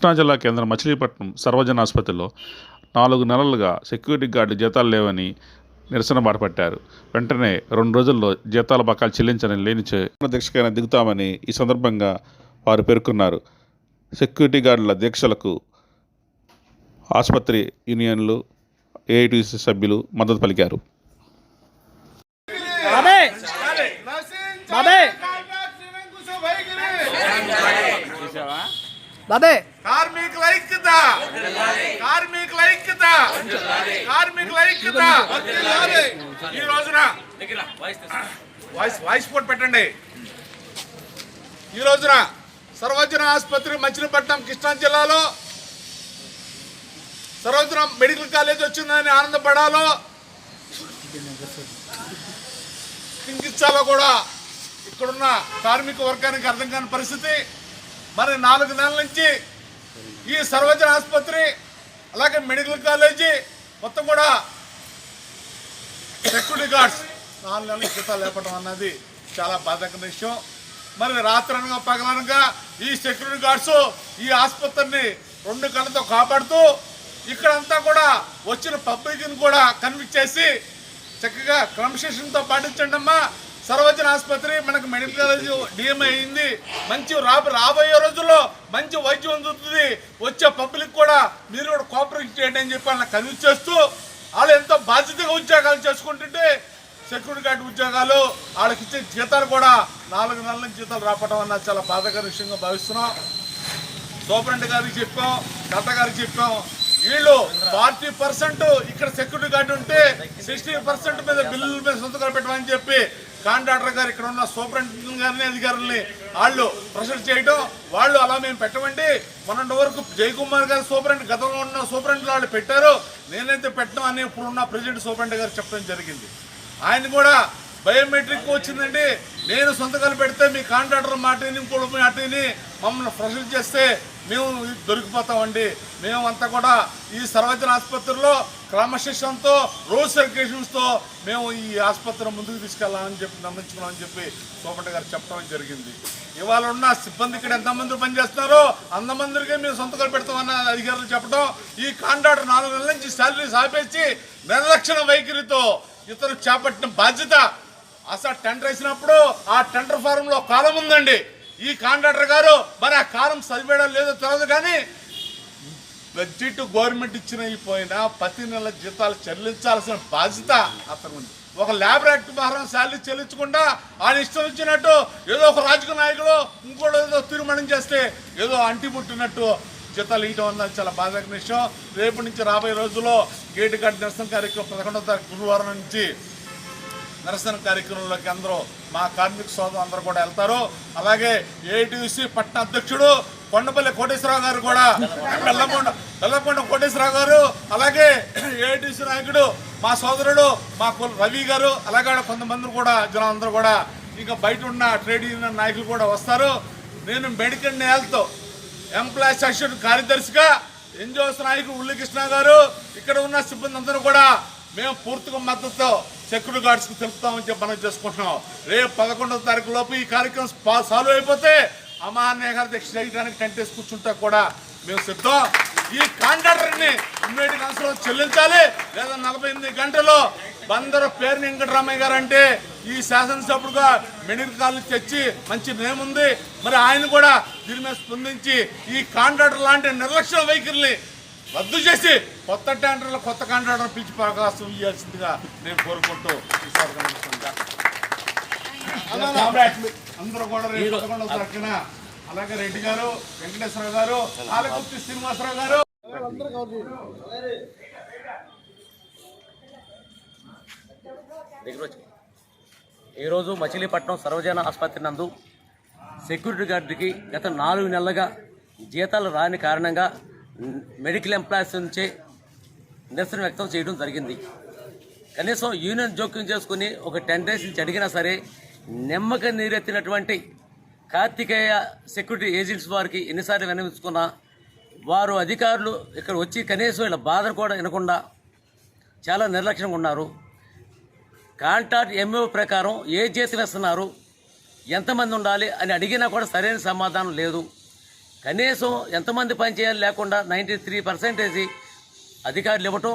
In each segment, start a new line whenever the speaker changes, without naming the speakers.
కృష్ణా జిల్లా కేంద్రం మచిలీపట్నం సర్వజన ఆసుపత్రిలో నాలుగు నెలలుగా సెక్యూరిటీ గార్డు జీతాలు లేవని నిరసన బాటపట్టారు వెంటనే రెండు రోజుల్లో జీతాల బకాలు చెల్లించని లేనిచే దీక్షకైనా దిగుతామని ఈ సందర్భంగా వారు పేర్కొన్నారు సెక్యూరిటీ గార్డుల దీక్షలకు ఆసుపత్రి యూనియన్లు ఏఐటీసీ సభ్యులు మద్దతు పలికారు
బాబే బాబే
కార్మికుల ఐక్యత. కార్మికుల ఐక్యత. కార్మికుల ఐక్యత. ఈ రోజున వాయిస్ వాయిస్ పోట్ పెట్టండి. ఈ రోజున సర్వజన ఆసుపత్రి మచిలీపట్నం కృష్ణా జిల్లాలో సర్వజన మెడికల్ కాలేజ్ వచ్చిందని ఆనందపడాలో కింగిచ్చాలో కూడా ఇక్కడున్న కార్మిక వర్గానికి అర్థం కాని పరిస్థితి. మరి నాలుగు నెలల నుంచి ఈ సర్వజన ఆసుపత్రి అలాగే మెడికల్ కాలేజీ మొత్తం కూడా సెక్యూరిటీ గార్డ్స్ నాలుగు నెలల క్రితం లేపడం అన్నది చాలా బాధాకర విషయం. మరి రాత్రనగా పగలనగా ఈ సెక్యూరిటీ గార్డ్స్ ఈ ఆసుపత్రిని రెండు కళ్ళతో కాపాడుతూ ఇక్కడంతా కూడా వచ్చిన పబ్లిక్ని కూడా కన్విక్ట్ చేసి చక్కగా క్రమశిక్షణతో పాటించండి అమ్మా సర్వజన ఆసుపత్రి మనకు మెడికల్ కాలేజ్ అయింది. మంచి రాబోయే రోజుల్లో మంచి వైద్యం అందుతుంది. వచ్చే పబ్లిక్ కూడా మీరు కూడా కోఆపరేట్ చేయండి అని చెప్పి వాళ్ళని కన్విన్స్ చేస్తూ వాళ్ళు ఎంతో బాధ్యతగా ఉద్యోగాలు చేసుకుంటుంటే సెక్యూరిటీ గార్డ్ ఉద్యోగాలు వాళ్ళకి ఇచ్చే జీతాలు కూడా నాలుగు నెలల జీతాలు రావటం అన్నది చాలా బాధాకర విషయంగా భావిస్తున్నాం. సూపరింట్ గారికి చెప్పాం కథ గారికి చెప్పాం. వీళ్ళు ఫార్టీ పర్సెంట్ ఇక్కడ సెక్యూరిటీ గార్డు ఉంటే సిక్స్టీ పర్సెంట్ మీద బిల్లుల మీద సొంతకాలు పెట్టమని చెప్పి కాంట్రాక్టర్ గారు ఇక్కడ ఉన్న సూపరింటెండెంట్ గారిని అధికారుల్ని వాళ్ళు ప్రెషర్ చేయడం వాళ్ళు అలా మేము పెట్టమండి. మొన్నటి వరకు జయకుమార్ గారు సూపరింట్ గతంలో ఉన్న సూపరింట్ వాళ్ళు పెట్టారు. నేనైతే పెట్టడం అని ఇప్పుడున్న ప్రెసిడెంట్ సూపరింట్ గారు చెప్పడం జరిగింది. ఆయన కూడా బయోమెట్రిక్ వచ్చిందండి నేను సొంతకాలు పెడితే మీ కాంట్రాక్టర్ మాటని ఇంకోటి మాటని మమ్మల్ని ప్రెషర్ చేస్తే మేము దొరికిపోతామండి. మేమంతా కూడా ఈ సర్వజన ఆసుపత్రిలో క్రమశిక్షణతో రూల్స్ రెగ్యులేషన్స్తో మేము ఈ ఆసుపత్రిని ముందుకు తీసుకెళ్ళామని చెప్పి నమ్మించుకున్నామని చెప్పి సోపట గారు చెప్పడం జరిగింది. ఇవాళ ఉన్న సిబ్బంది ఇక్కడ ఎంతమంది పనిచేస్తున్నారో అంతమందికి మేము సొంతకాలు పెడతామన్న అధికారులు చెప్పడం ఈ కాంట్రాక్టర్ నాలుగు నెలల నుంచి శాలరీస్ ఆపేసి నిర్లక్షణ వైఖరితో ఇతరు చేపట్టిన బాధ్యత. అసలు టెండర్ వేసినప్పుడు ఆ టెండర్ ఫారంలో కాలం ఉందండి. ఈ కాంట్రాక్టర్ గారు మరి ఆ కాలం చదివేయడం లేదో తెలియదు కానీ బడ్జెట్ గవర్నమెంట్ ఇచ్చిన పోయినా ప్రతి నెల జీతాలు చెల్లించాల్సిన బాధ్యత అతను ఉంది. ఒక ల్యాబ్ యాక్ట్ ప్రకారం శాలరీ చెల్లించకుండా ఆయన ఇష్టం వచ్చినట్టు ఏదో ఒక రాజకీయ నాయకుడు ఇంకోటి ఏదో తీర్మానం చేస్తే ఏదో అంటి ముట్టినట్టు జీతాలు ఇవ్వడం అన్నది చాలా బాధాకర విషయం. రేపు నుంచి రాబోయే రోజుల్లో గేటు కట్టి నిరసన కార్యక్రమం పదకొండవ తారీఖు గురువారం నుంచి నిరసన కార్యక్రమంలోకి అందరూ మా కార్మిక సోదరు అందరూ కూడా వెళ్తారు. అలాగే ఏటీసీ పట్టణ అధ్యక్షుడు కొండపల్లి కోటేశ్వరరావు గారు కూడా బెల్లకొండ బెల్లకొండ కోటేశ్వరరావు గారు అలాగే ఏటీసీ నాయకుడు మా సోదరుడు మా రవి గారు అలాగే కొంతమంది కూడా జనం అందరూ కూడా ఇంకా బయట ఉన్న ట్రేడ్ యూనియన్ నాయకులు కూడా వస్తారు. నేను మెడికల్ హెల్త్ ఎంప్లాయీస్ సెక్షన్ కార్యదర్శిగా ఎన్జిఓస్ నాయకుడు ఉల్లికృష్ణ గారు ఇక్కడ ఉన్న సిబ్బంది అందరూ కూడా మేము పూర్తిగా మద్దతుతో సెక్యూరిటీ గార్డ్స్కు తెలుపుతామని చెప్పి మనం చేసుకుంటున్నాం. రేపు పదకొండవ తారీఖు లోపు ఈ కార్యక్రమం పా- సాల్వ్ అయిపోతే అమాన్య గారి దీక్ష చేయడానికి టెంటేసి కూర్చుంటా కూడా మేము సిద్ధం. ఈ కాంట్రాక్టర్ని ఇమ్మీడియట్ చెల్లించాలి. లేదా నలభై ఎనిమిది గంటల్లో బందరు పేరు వెంకటరామయ్య గారు అంటే ఈ శాసనసభ్యుడుగా మెడికల్ కాలేజ్ తెచ్చి మంచి నేమ్ ఉంది. మరి ఆయన కూడా దీని మీద స్పందించి ఈ కాంట్రాక్టర్ లాంటి నిర్లక్ష్య వైఖరిని రద్దు చేసి కొత్త టెండర్లు కొత్త కాంట్రాక్టర్ పిలిచి అవకాశం ఇవ్వాల్సిందిగా నేను కోరుకుంటూ. అందరూ కూడా రేపు అలాగే రెడ్డి గారు వెంకటేశ్వర గారు ఆలకుర్తి శ్రీనివాసరావు గారు.
ఈరోజు మచిలీపట్నం సర్వజన ఆసుపత్రి నందు సెక్యూరిటీ గార్డుకి గత నాలుగు నెలలుగా జీతాలు రాని కారణంగా మెడికల్ ఎంప్లాయీస్ నుంచే నిరసన వ్యక్తం చేయడం జరిగింది. కనీసం యూనియన్ జోక్యం చేసుకుని ఒక టెన్ డేస్ నుంచి అడిగినా సరే నెమ్మక నీరెత్తినటువంటి కార్తికేయ సెక్యూరిటీ ఏజెంట్స్ వారికి ఎన్నిసార్లు వినిపించుకున్నా వారు అధికారులు ఇక్కడ వచ్చి కనీసం ఇలా బాధను కూడా వినకుండా చాలా నిర్లక్ష్యంగా ఉన్నారు. కాంట్రాక్ట్ ఎంఓ ప్రకారం ఏ జీతం ఇస్తున్నారు ఎంతమంది ఉండాలి? అని అడిగినా కూడా సరైన సమాధానం లేదు. కనీసం ఎంతమంది పనిచేయాలి లేకుండా నైంటీ త్రీ పర్సెంటేజ్ అధికారులు ఇవ్వటం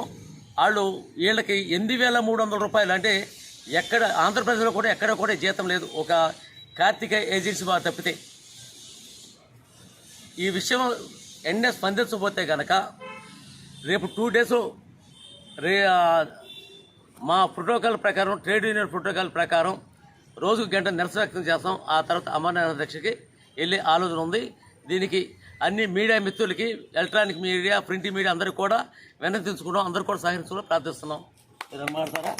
వాళ్ళు వీళ్ళకి ఎనిమిది వేల మూడు వందల రూపాయలు అంటే ఎక్కడ ఆంధ్రప్రదేశ్లో కూడా ఎక్కడ కూడా జీతం లేదు. ఒక కార్తీక ఏజెన్సీ వారు తప్పితే. ఈ విషయం ఎన్నే స్పందించబోతే కనుక రేపు టూ డేస్ రే మా ప్రోటోకాల్ ప్రకారం ట్రేడ్ యూనియన్ ప్రోటోకాల్ ప్రకారం రోజుకు గంట నిరసన వ్యక్తం చేస్తాం. ఆ తర్వాత అమరనాథ దీక్షకి వెళ్ళే ఆలోచన ఉంది. దీనికి అన్ని మీడియా మిత్రులకి ఎలక్ట్రానిక్ మీడియా ప్రింట్ మీడియా అందరికీ కూడా వినతించుకుంటాం అందరూ కూడా సహకరించాలని ప్రార్థిస్తున్నాం. మీరు మాట్లాడతారా?